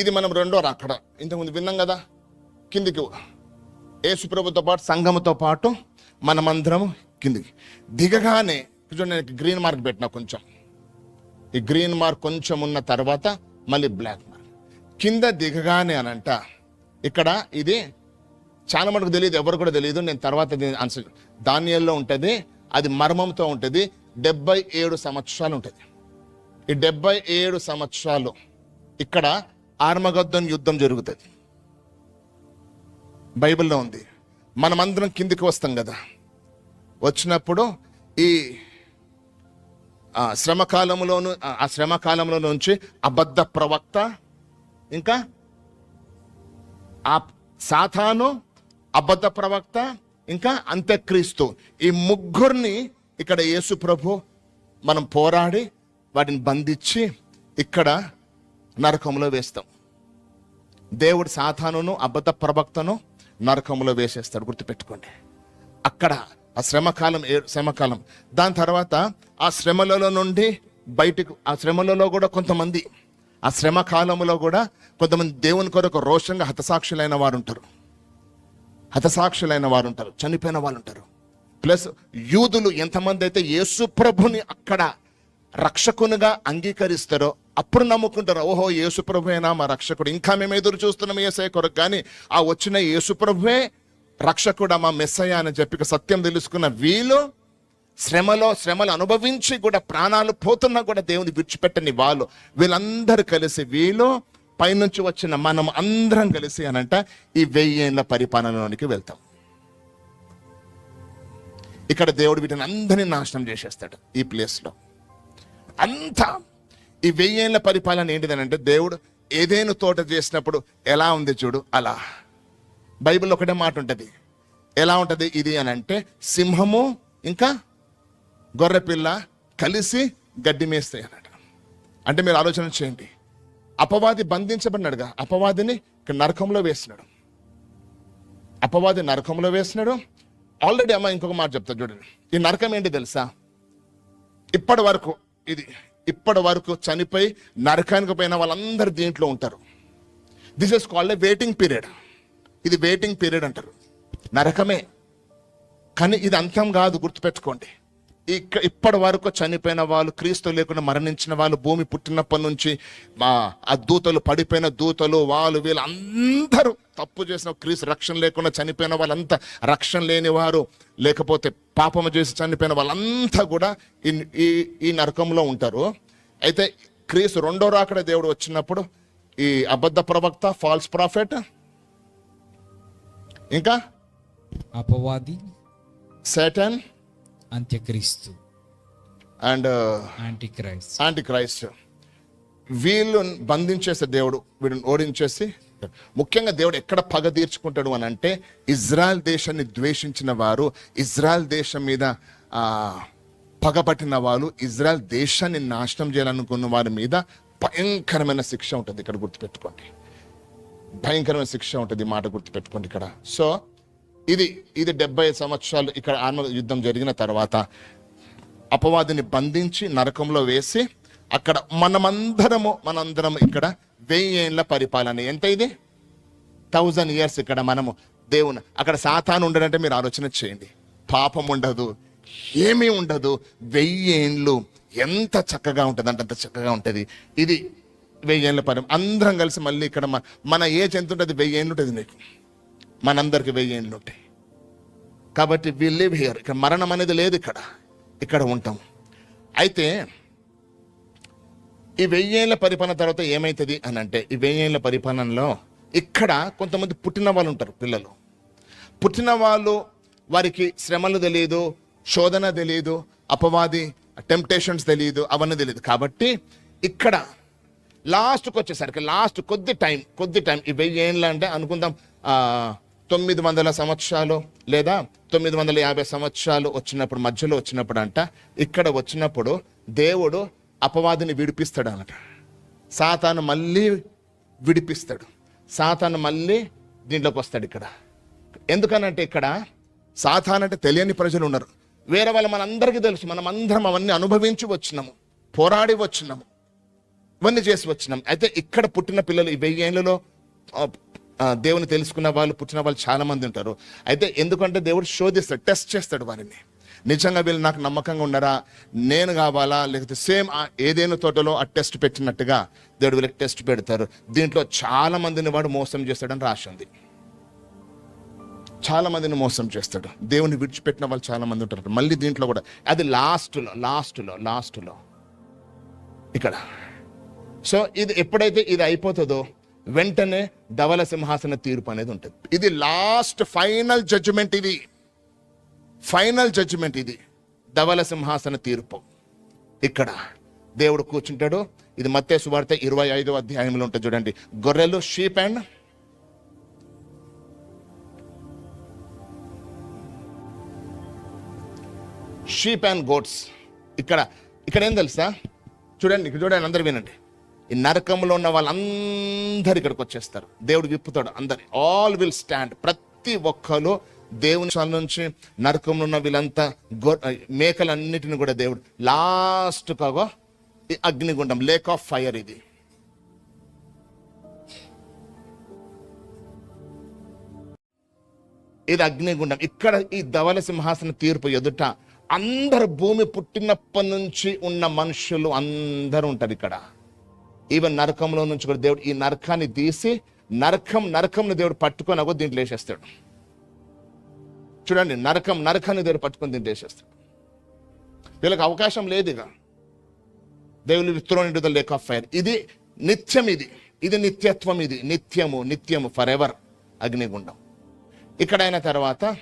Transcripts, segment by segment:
ఇది మనం రెండో అక్కడ ఇంతకుముందు విన్నాం కదా? కిందికి యేసుప్రభుతో పాటు సంఘముతో పాటు మనమందరం కిందికి. దిగగానే చూడండి నేను గ్రీన్ మార్క్ పెట్టిన కొంచెం. ఈ గ్రీన్ మార్క్ కొంచెం ఉన్న తర్వాత మళ్ళీ బ్లాక్ మార్క్ కింద దిగగానే అనంట. ఇక్కడ ఇది చాలా మటుకు తెలియదు ఎవరు కూడా తెలియదు. నేను తర్వాత దీని ఆన్సర్ ధాన్యాల్లో ఉంటుంది అది మర్మంతో ఉంటుంది డెబ్బై ఏడు సంవత్సరాలు ఉంటుంది. ఈ డెబ్బై ఏడు సంవత్సరాలు ఇక్కడ ఆర్మగద్దన్ యుద్ధం జరుగుతుంది. బైబిల్లో ఉంది. మనమందరం కిందికి వస్తాం కదా. వచ్చినప్పుడు ఈ ఆ శ్రమకాలంలోను ఆ శ్రమకాలంలో నుంచి అబద్ధ ప్రవక్త ఇంకా ఆ సాతాను అబద్ధ ప్రవక్త ఇంకా అంత్యక్రీస్తు. ఈ ముగ్గురిని ఇక్కడ యేసు ప్రభు మనం పోరాడి వాటిని బంధించి ఇక్కడ నరకంలో వేస్తాం. దేవుడు సాధానను అబద్ధ ప్రవక్తను నరకంలో వేసేస్తాడు. గుర్తుపెట్టుకోండి. అక్కడ ఆ శ్రమకాలం ఏ శ్రమకాలం. దాని తర్వాత ఆ శ్రమలలో నుండి బయటకు ఆ శ్రమలలో కూడా కొంతమంది ఆ శ్రమ కాలంలో కూడా కొంతమంది దేవుని కొరకు రోషంగా హతసాక్షులైన వారు ఉంటారు హతసాక్షులైన వారు ఉంటారు చనిపోయిన వాళ్ళు ఉంటారు ప్లస్ యూదులు ఎంతమంది అయితే యేసు ప్రభుని అక్కడ రక్షకునిగా అంగీకరిస్తారో అప్పుడు నమ్ముకుంటారు ఓహో యేసుప్రభువేనా మా రక్షకుడు. ఇంకా మేము ఎదురు చూస్తున్నాం ఏసే కొరకు కానీ ఆ వచ్చిన యేసుప్రభువే రక్షకుడు మా మెస్సయ్య అని చెప్పి సత్యం తెలుసుకున్న వీళ్ళు శ్రమలో శ్రమలు అనుభవించి కూడా ప్రాణాలు పోతున్నా కూడా దేవుని విడిచిపెట్టని వాళ్ళు వీళ్ళందరూ కలిసి వీళ్ళు పైనుంచి వచ్చిన మనం అందరం కలిసి అనంట ఈ వెయ్యేళ్ళ పరిపాలనలోనికి వెళ్తాం. ఇక్కడ దేవుడు వీటిని అందరినీ నాశనం చేసేస్తాడు ఈ ప్లేస్లో. అంతా ఈ వెయ్యేళ్ళ పరిపాలన ఏంటిదనంటే దేవుడు ఏదేను తోట చేసినప్పుడు ఎలా ఉంది చూడు అలా. బైబిల్ ఒకటే మాట ఉంటుంది. ఎలా ఉంటుంది ఇది అని అంటే సింహము ఇంకా గొర్రెపిల్ల కలిసి గడ్డి మేస్తాయి అన్నట్టు అంటే మీరు ఆలోచన చేయండి. అపవాది బంధించబడినాడుగా. అపవాదిని నరకంలో వేసినాడు. అపవాది నరకంలో వేసినాడు. ఆల్రెడీ అమ్మ ఇంకొక మాట చెప్తా చూడండి. ఈ నరకం ఏంటి తెలుసా? ఇప్పటి వరకు ఇది ఇప్పటి వరకు చనిపోయి నరకానికి పోయిన వాళ్ళందరూ దీంట్లో ఉంటారు. This is called a waiting period ఇది వెయిటింగ్ పీరియడ్ అంటారు. నరకమే. కానీ ఇది అంతం కాదు గుర్తుపెట్టుకోండి. ఇక్క ఇప్పటి వరకు చనిపోయిన వాళ్ళు క్రీస్తు లేకుండా మరణించిన వాళ్ళు భూమి పుట్టినప్పటి నుంచి మా ఆ దూతలు పడిపోయిన దూతలు వాళ్ళు వీళ్ళు అందరూ తప్పు చేసిన క్రీస్తు రక్షణ లేకుండా చనిపోయిన వాళ్ళంతా రక్షణ లేని వారు. లేకపోతే పాపము చేసి చనిపోయిన వాళ్ళంతా కూడా ఈ ఈ ఈ నరకంలో ఉంటారు. అయితే క్రీస్తు రెండో రాకడ దేవుడు వచ్చినప్పుడు ఈ అబద్ధ ప్రవక్త ఫాల్స్ ప్రాఫిట్ ఇంకా అపవాది సేటన్ అంత్యక్రీస్తు. And antichrist antichrist వీళ్ళు బంధించేసే దేవుడు వీడిని ఓడించేసి ముఖ్యంగా దేవుడు ఎక్కడ పగ తీర్చుకుంటాడు అని అంటే ఇజ్రాయెల్ దేశాన్ని ద్వేషించిన వారు ఇజ్రాయెల్ దేశం మీద ఆ, పగపట్టిన వాళ్ళు ఇజ్రాయెల్ దేశాన్ని నాశనం చేయాలనుకున్న వారి మీద భయంకరమైన శిక్ష ఉంటుంది. ఇక్కడ గుర్తుపెట్టుకోండి. భయంకరమైన శిక్ష ఉంటుంది ఈ మాట గుర్తుపెట్టుకోండి ఇక్కడ. సో ఇది ఇది డెబ్బై సంవత్సరాలు ఇక్కడ ఆత్మ యుద్ధం జరిగిన తర్వాత అపవాదిని బంధించి నరకంలో వేసి అక్కడ మనమందరము మనందరం ఇక్కడ వెయ్యి ఏళ్ళ పరిపాలన. ఎంత ఇది? థౌజండ్ ఇయర్స్ ఇక్కడ మనము దేవుని అక్కడ సాతాను ఉండడంటే మీరు ఆలోచన చేయండి. పాపం ఉండదు ఏమీ ఉండదు. వెయ్యి ఏండ్లు ఎంత చక్కగా ఉంటుంది అంటే అంత చక్కగా ఉంటుంది. ఇది వెయ్యి ఏళ్ళ పరి. అందరం కలిసి మళ్ళీ ఇక్కడ మన మన ఏజ్ ఎంత ఉంటుంది? వెయ్యి ఏళ్ళు ఉంటుంది నీకు. మనందరికి వెయ్యి ఏండ్లు ఉంటాయి. కాబట్టి వి లివ్ హియర్ ఇక్కడ మరణం అనేది లేదు ఇక్కడ. ఇక్కడ ఉంటాం. అయితే ఈ వెయ్యేళ్ళ పరిపాలన తర్వాత ఏమవుతుంది అని అంటే ఈ వెయ్యేళ్ళ పరిపాలనలో ఇక్కడ కొంతమంది పుట్టిన వాళ్ళు ఉంటారు పిల్లలు. పుట్టిన వాళ్ళు వారికి శ్రమలు తెలియదు శోధన తెలియదు అపవాది టెంప్టేషన్స్ తెలియదు అవన్నీ తెలియదు. కాబట్టి ఇక్కడ లాస్ట్కి వచ్చేసరికి లాస్ట్ కొద్ది టైం కొద్ది టైం ఈ వెయ్యి ఏళ్ళు అంటే అనుకుందాం తొమ్మిది వందల సంవత్సరాలు లేదా తొమ్మిది వందల యాభై సంవత్సరాలు వచ్చినప్పుడు మధ్యలో వచ్చినప్పుడు అంట ఇక్కడ వచ్చినప్పుడు దేవుడు అపవాదిని విడిపిస్తాడు అనట సాతాను మళ్ళీ విడిపిస్తాడు. సాతాను మళ్ళీ దీంట్లోకి వస్తాడు ఇక్కడ. ఎందుకనంటే ఇక్కడ సాతాన్ అంటే తెలియని ప్రజలు ఉన్నారు. వేరే వాళ్ళు మనందరికీ తెలుసు మనం అందరం అవన్నీ అనుభవించి వచ్చినాము పోరాడి వచ్చినాము ఇవన్నీ చేసి వచ్చినాం అయితే ఇక్కడ పుట్టిన పిల్లలు ఈ వెయ్యి ఏళ్ళలో దేవుని తెలుసుకున్న వాళ్ళు పుట్టిన వాళ్ళు చాలామంది ఉంటారు. అయితే ఎందుకంటే దేవుడు శోధిస్తాడు టెస్ట్ చేస్తాడు వారిని. నిజంగా వీళ్ళు నాకు నమ్మకంగా ఉండరా నేను కావాలా? లేకపోతే సేమ్ ఆ ఏదైనా తోటలో ఆ టెస్ట్ పెట్టినట్టుగా దేవుడు వీళ్ళకి టెస్ట్ పెడతారు. దీంట్లో చాలా మందిని వాడు మోసం చేస్తాడని రాసి ఉంది. చాలా మందిని మోసం చేస్తాడు. దేవుని విడిచిపెట్టిన వాళ్ళు చాలా మంది ఉంటారు. మళ్ళీ దీంట్లో కూడా అది లాస్ట్లో లాస్ట్లో లాస్ట్లో ఇక్కడ. సో ఇది ఎప్పుడైతే ఇది అయిపోతుందో వెంటనే ధవల సింహాసన తీర్పు అనేది ఉంటుంది. ఇది లాస్ట్ ఫైనల్ జడ్జిమెంట్ ఇది. ఫైనల్ జడ్జిమెంట్ ఇది. ధవల సింహాసన తీర్పు. ఇక్కడ దేవుడు కూర్చుంటాడు. ఇది మత్తే సువార్త ఇరవై ఐదో అధ్యాయంలో ఉంటుంది చూడండి. గొర్రెలు sheep and sheep and goats ఇక్కడ ఇక్కడ ఏం తెలుసా? చూడండి ఇక్కడ చూడండి అందరు వినండి. ఈ నరకంలో ఉన్న వాళ్ళందరు ఇక్కడికి వచ్చేస్తారు. దేవుడు విప్పుతాడు అందరి ఆల్ విల్ స్టాండ్ ప్రతి ఒక్కరు దేవుని సన్నిధి నుంచి నరకంలో ఉన్న వీళ్ళంతా గొ మేకలన్నిటిని కూడా దేవుడు లాస్ట్ కాగా ఈ అగ్నిగుండం లేక్ ఆఫ్ ఫైర్ ఇది. ఇది అగ్నిగుండం. ఇక్కడ ఈ ధవల సింహాసన తీర్పు ఎదుట అందరు భూమి పుట్టినప్పటి నుంచి ఉన్న మనుషులు అందరూ ఉంటారు ఇక్కడ. ఈవెన్ నరకంలో నుంచి కూడా దేవుడు ఈ నరకాన్ని తీసి నరకం నరకంను దేవుడు పట్టుకొని అగో దీంట్లో వేసేస్తాడు. చూడండి నరకం నరకాన్ని దేవుడు పట్టుకొని దీంట్లో వేసేస్తాడు. వీళ్ళకి అవకాశం లేదు ఇక. దేవుని thrown into the lake of fire ఇది నిత్యం ఇది. ఇది నిత్యత్వం ఇది. నిత్యము నిత్యము ఫర్ ఎవర్ అగ్నిగుండం. ఇక్కడ అయిన తర్వాత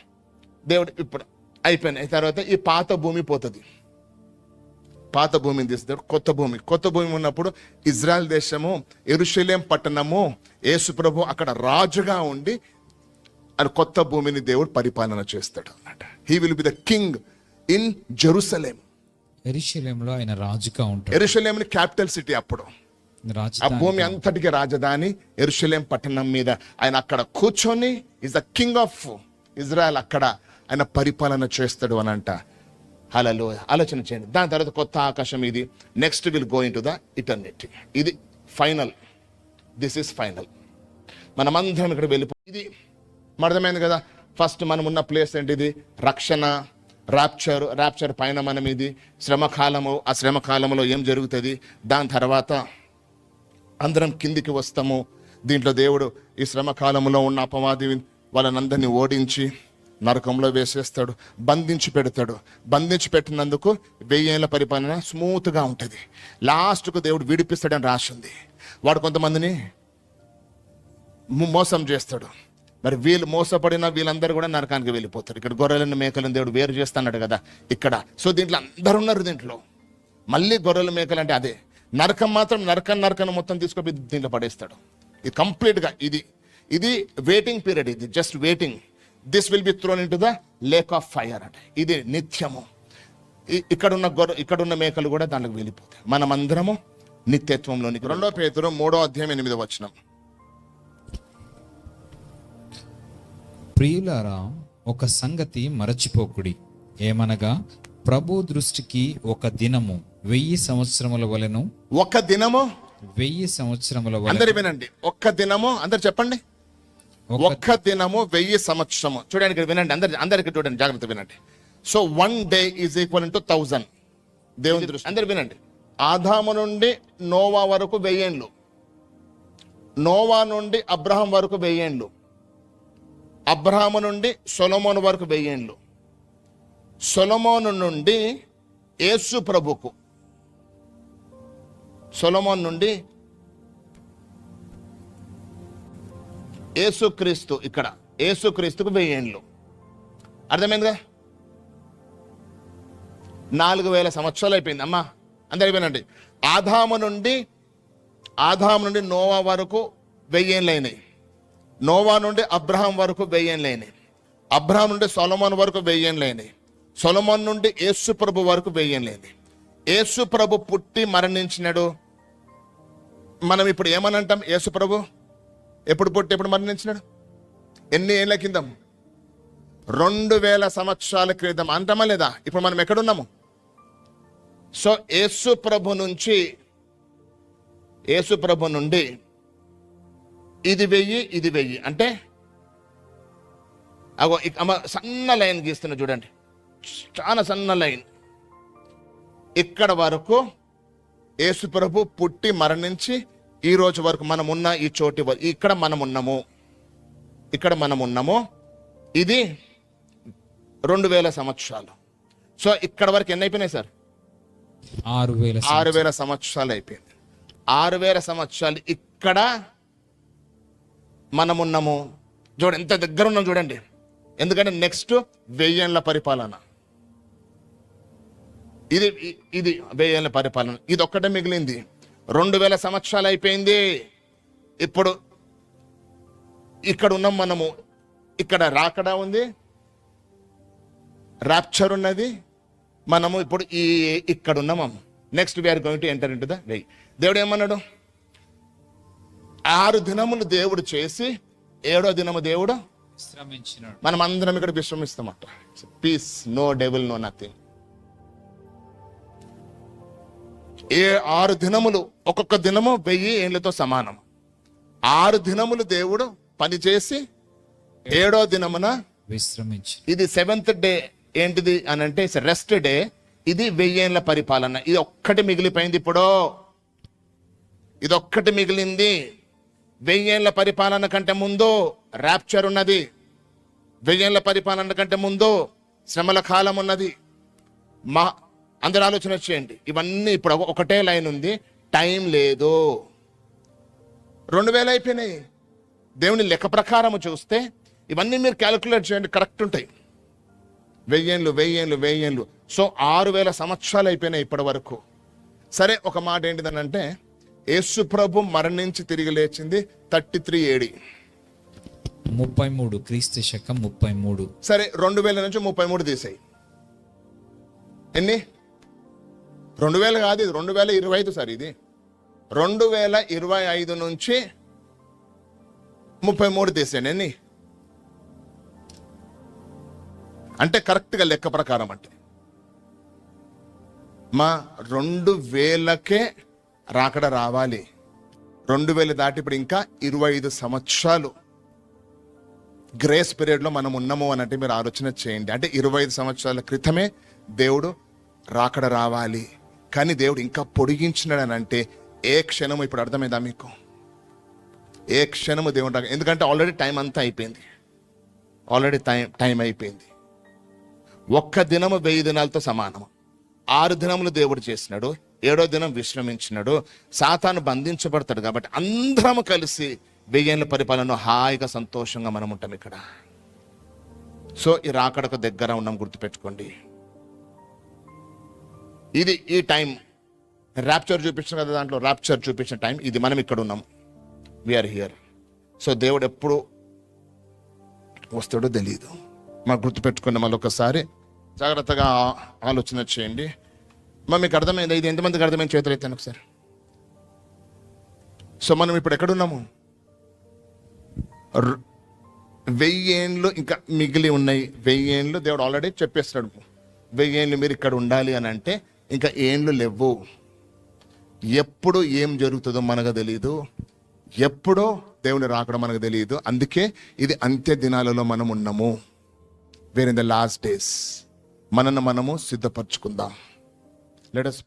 దేవుడు ఇప్పుడు అయిపోయిన తర్వాత ఈ పాత భూమి పోతుంది. పాత భూమిని తీస్తాడు కొత్త భూమి. కొత్త భూమి ఉన్నప్పుడు ఇజ్రాయెల్ దేశము ఎరుషలేం పట్టణము యేసు ప్రభు అక్కడ రాజుగా ఉండి అది కొత్త భూమిని దేవుడు పరిపాలన చేస్తాడు అన్నమాట. He will be the king in Jerusalem ఎరిశలేంలో ఆయన రాజుగా ఉంటాడు. ఎరుషలేం క్యాపిటల్ సిటీ అప్పుడు. ఆ భూమి అంతటికి రాజధాని ఎరుషలేం పట్టణం మీద. ఆయన అక్కడ కూర్చొని is the king of Israel అక్కడ ఆయన పరిపాలన చేస్తాడు అని అంట హలలో ఆలోచన చేయండి. దాని తర్వాత కొత్త ఆకాశం ఇది. Next will go into the eternity ఇది ఫైనల్ దిస్ ఇస్ ఫైనల్ మనమందరం ఇక్కడ వెళ్ళిపో ఇది అర్థమైంది కదా? ఫస్ట్ మనం ఉన్న ప్లేస్ ఏంటిది? రక్షణ ర్యాప్చర్ ర్యాప్చర్ పైన మనం ఇది. శ్రమకాలము ఆ శ్రమకాలంలో ఏం జరుగుతుంది? దాని తర్వాత అందరం కిందికి వస్తాము. దీంట్లో దేవుడు ఈ శ్రమకాలంలో ఉన్న అపవాది వాళ్ళనందరినీ ఓడించి నరకంలో వేసేస్తాడు బంధించి పెడతాడు. బంధించి పెట్టినందుకు వెయ్యేళ్ళ పరిపాలన స్మూత్గా ఉంటుంది. లాస్ట్కు దేవుడు విడిపిస్తాడని రాసింది. వాడు కొంతమందిని మోసం చేస్తాడు. మరి వీళ్ళు మోసపడిన వీళ్ళందరూ కూడా నరకానికి వెళ్ళిపోతారు. ఇక్కడ గొర్రెలను మేకలను దేవుడు వేరు చేస్తున్నాడు కదా ఇక్కడ. సో దీంట్లో అందరు ఉన్నారు దీంట్లో. మళ్ళీ గొర్రెలు మేకలు అంటే అదే. నరకం మాత్రం నరకం నరకం మొత్తం తీసుకొని దీంట్లో పడేస్తాడు. ఇది కంప్లీట్గా ఇది ఇది వెయిటింగ్ పీరియడ్ ఇది just waiting this will be thrown into the lake of fire అంటే ఇది నిత్యము. ఇక్కడున్న గొర్రె ఇక్కడున్న మేకలు కూడా దాంట్లోకి వెళ్ళిపోతాయి. మనమందరము నిత్యత్వంలోనికి రెండో పేతురు మూడో అధ్యాయం ఎనిమిదో వచనం. ప్రియులారా ఒక సంగతి మరచిపోకుడి. ఏమనగా ప్రభు దృష్టికి ఒక దినము వెయ్యి సంవత్సరముల వలెను ఒక దినము వెయ్యి సంవత్సరముల వలె అందరు వినండి. ఒక్క దినము అందరు చెప్పండి. ఒక్క దినము వెయ్యి సంవత్సరము. చూడండి ఇక్కడ వినండి అందరి అందరికి చూడండి జాగ్రత్త వినండి. So one day is equal to thousand దేవుని దృష్టి. అందరు వినండి. ఆదాము నుండి నోవా వరకు వెయ్యేండ్లు నోవా నుండి అబ్రహం వరకు వెయ్యేండ్లు అబ్రహాము నుండి సొలమోను వరకు వెయ్యేండ్లు సొలమోను నుండి యేసు ప్రభుకు. సొలమోన్ నుండి ఏసుక్రీస్తు ఇక్కడ. ఏసుక్రీస్తుకు వెయ్యేండ్లు అర్థమైందిగా? నాలుగు వేల సంవత్సరాలు అయిపోయింది. అమ్మా అందరు అయిపోయినండి ఆదాము నుండి ఆదాము నుండి నోవా వరకు వెయ్యేళ్ళు అయినాయి. నోవా నుండి అబ్రహాం వరకు వెయ్యేళ్ళు అయినాయి. అబ్రహాం నుండి సొలమోన్ వరకు వెయ్యేళ్ళు అయినాయి. సొలమోన్ నుండి యేసు ప్రభు వరకు వెయ్యేళ్ళు అయినాయి. యేసు ప్రభు పుట్టి మరణించినాడు. మనం ఇప్పుడు ఏమని అంటాం యేసు ప్రభు ఎప్పుడు పుట్టి ఎప్పుడు మరణించినాడు? ఎన్ని ఏళ్ళ కింద రెండు వేల సంవత్సరాల క్రితం. అంటామా లేదా? ఇప్పుడు మనం ఎక్కడున్నాము? సో యేసు ప్రభు నుంచి యేసు ప్రభు నుండి ఇది వెయ్యి ఇది వెయ్యి. అంటే అగో అమ్మ సన్న లైన్ గీస్తున్నా చూడండి. చాలా సన్న లైన్. ఇక్కడ వరకు యేసు ప్రభు పుట్టి మరణించి ఈ రోజు వరకు మనం ఉన్న ఈ చోటి ఇక్కడ మనం ఉన్నాము ఇక్కడ మనం ఉన్నాము ఇది రెండు వేల సంవత్సరాలు. సో ఇక్కడ వరకు ఎన్ని అయిపోయినాయి సార్? ఆరు వేల ఆరు వేల సంవత్సరాలు అయిపోయింది. ఆరు వేల సంవత్సరాలు ఇక్కడ మనమున్నాము. చూడండి ఎంత దగ్గర ఉన్నాం చూడండి. ఎందుకంటే నెక్స్ట్ వెయ్యేళ్ళ పరిపాలన. ఇది ఇది వెయ్యేళ్ళ పరిపాలన. ఇది ఒక్కటే మిగిలింది. రెండు వేల సంవత్సరాలు అయిపోయింది. ఇప్పుడు ఇక్కడ ఉన్నాం మనము. ఇక్కడ రాకడా ఉంది. ర్యాప్చర్ ఉన్నది. మనము ఇప్పుడు ఈ ఇక్కడ ఉన్నాము next we are going to enter into the way దేవుడు ఏమన్నాడు? ఆరు దినములు దేవుడు చేసి ఏడో దినము దేవుడు విశ్రమించినాడు మనం అందరం ఇక్కడ విశ్రమిస్తామట. Peace no devil no nothing ఏ ఆరు దినములు? ఒక్కొక్క దినము వెయ్యి ఏళ్ళతో సమానం. ఆరు దినములు దేవుడు పనిచేసి ఏడో దినమున విశ్రమించి. ఇది సెవెంత్ డే ఏంటిది అని అంటే రెస్ట్ డే ఇది వెయ్యేళ్ళ పరిపాలన. ఇది ఒక్కటి మిగిలిపోయింది ఇప్పుడు. ఇది ఒక్కటి మిగిలింది. వెయ్యేళ్ళ పరిపాలన కంటే ముందు ర్యాప్చర్ ఉన్నది. వెయ్యేళ్ళ పరిపాలన కంటే ముందు శ్రమల కాలం ఉన్నది. మా అందరు ఆలోచన చేయండి. ఇవన్నీ ఇప్పుడు ఒక- ఒకటే లైన్ ఉంది. టైం లేదు. రెండు వేలు అయిపోయినాయి. దేవుని లెక్క ప్రకారం చూస్తే ఇవన్నీ మీరు క్యాలిక్యులేట్ చేయండి. కరెక్ట్ ఉంటాయి. వెయ్యేళ్ళు వెయ్యేళ్ళు వెయ్యేళ్ళు. సో ఆరు వేల సంవత్సరాలు అయిపోయినాయి ఇప్పటి వరకు. సరే ఒక మాట ఏంటిదనంటే యేసు ప్రభు మరణించి తిరిగి లేచింది థర్టీ త్రీ ఏడి. ముప్పై మూడు క్రీస్తు శకం ముప్పై మూడు. సరే రెండు వేల నుంచి ముప్పై మూడు తీసాయి. ఎన్ని? రెండు వేలు కాదు ఇది రెండు వేల ఇరవై ఐదు సార్ ఇది. రెండు వేల ఇరవై ఐదు నుంచి ముప్పై మూడు తీసాను ఎన్ని? అంటే కరెక్ట్గా లెక్క ప్రకారం అంటే. మా రెండు వేలకే రాకడ రావాలి. రెండు వేలు దాటి ఇప్పుడు ఇంకా ఇరవై ఐదు సంవత్సరాలు గ్రేస్ పీరియడ్లో మనం ఉన్నాము అని అంటే మీరు ఆలోచన చేయండి. అంటే ఇరవై ఐదు సంవత్సరాల క్రితమే దేవుడు రాకడ రావాలి. కానీ దేవుడు ఇంకా పొడిగించినాడు అని అంటే ఏ క్షణము ఇప్పుడు అర్థమైందా మీకు? ఏ క్షణము దేవుడు ఎందుకంటే ఆల్రెడీ టైం అంతా అయిపోయింది. ఆల్రెడీ టైం టైం అయిపోయింది. ఒక్క దినము వెయ్యి దినాలతో సమానము. ఆరు దినములు దేవుడు చేసినాడు ఏడో దినం విశ్రమించినాడు సాతాను బంధించబడతాడు కాబట్టి అందరము కలిసి వెయ్యేళ్ళ పరిపాలన హాయిగా సంతోషంగా మనం ఉంటాం ఇక్కడ. సో ఈ రాకడకు దగ్గర ఉన్నాం గుర్తుపెట్టుకోండి. ఇది ఈ టైం. ర్యాప్చర్ చూపించిన కదా దాంట్లో ర్యాప్చర్ చూపించిన టైం. ఇది మనం ఇక్కడ ఉన్నాం. వీఆర్ హియర్ సో దేవుడు ఎప్పుడు వస్తాడో తెలియదు మాకు గుర్తుపెట్టుకున్న మళ్ళీ ఒకసారి. జాగ్రత్తగా ఆలోచన చేయండి. మా మీకు అర్థమైంది? ఇది ఎంతమందికి అర్థమైంది? చేతులు అయితే ఒకసారి. సో మనం ఇప్పుడు ఎక్కడున్నాము ర్- వెయ్యేండ్లు ఇంకా మిగిలి ఉన్నాయి. వెయ్యేండ్లు దేవుడు ఆల్రెడీ చెప్పేస్తాడు. వెయ్యేండ్లు మీరు ఇక్కడ ఉండాలి అని అంటే ఇంకా ఏండ్లు లేవు ఎప్పుడు ఏం జరుగుతుందో మనకు తెలియదు ఎప్పుడో దేవుని రాకడం మనకు తెలియదు అందుకే ఇది అంత్య దినాలలో మనం ఉన్నాము. We're in the last days మనను మనము సిద్ధపరచుకుందాం. Let us